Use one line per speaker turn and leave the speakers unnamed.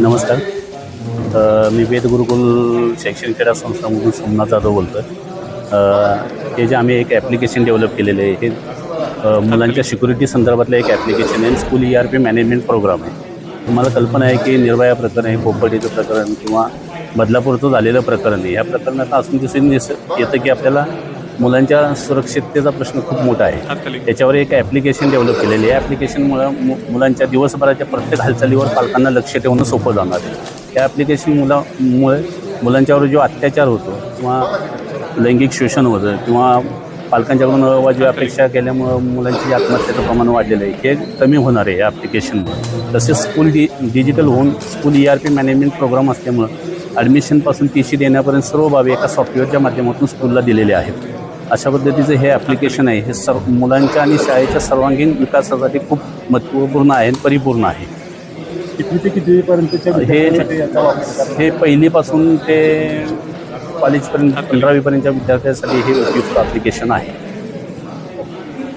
नमस्कार. तर मी वेदगुरुकुल शैक्षणिक क्रीडा संस्थामधून सोमनाथ जाधव बोलतो आहे हे जे आम्ही एक ॲप्लिकेशन डेव्हलप केलेलं आहे हे मुलांच्या सिक्युरिटी संदर्भातलं एक ॲप्लिकेशन आहे school E R P management program आहे. तुम्हाला कल्पना आहे की निर्भया प्रकरण आहे पोपटीचं प्रकरण किंवा बदलापूरचं झालेलं प्रकरण आहे. या प्रकरणात असून दिसून येतं की आपल्याला मुलांच्या सुरक्षिततेचा प्रश्न खूप मोठा आहे. त्याच्यावर एक ॲप्लिकेशन डेव्हलप केलेली आहे. ॲप्लिकेशनमुळं मु मुलांच्या दिवसभराच्या प्रत्येक हालचालीवर पालकांना लक्ष ठेवणं सोपं जाणार आहे. त्या ॲप्लिकेशन मुलामुळे मुलांच्यावर जो अत्याचार होतो किंवा लैंगिक शोषण होतं किंवा पालकांच्याकडून अवाजवी अपेक्षा केल्यामुळं मुलांची आत्महत्येचं प्रमाण वाढलेलं आहे हे कमी होणार आहे या ॲप्लिकेशनमुळे तसेच स्कूल डि डिजिटल होऊन school E R P management program असल्यामुळं ॲडमिशनपासून टी सी देण्यापर्यंत सर्व बाबी एका सॉफ्टवेअरच्या माध्यमातून स्कूलला दिलेल्या आहेत. अशा पद्धतीचं हे ॲप्लिकेशन आहे. हे सर्व मुलांच्या आणि शाळेच्या सर्वांगीण विकासासाठी खूप महत्त्वपूर्ण आहे आणि परिपूर्ण आहे.
किती ते कितीपर्यंतच्या
हे? हे पहिलीपासून ते कॉलेजपर्यंत पंधरावीपर्यंतच्या विद्यार्थ्यांसाठी हे उपयुक्त ॲप्लिकेशन आहे.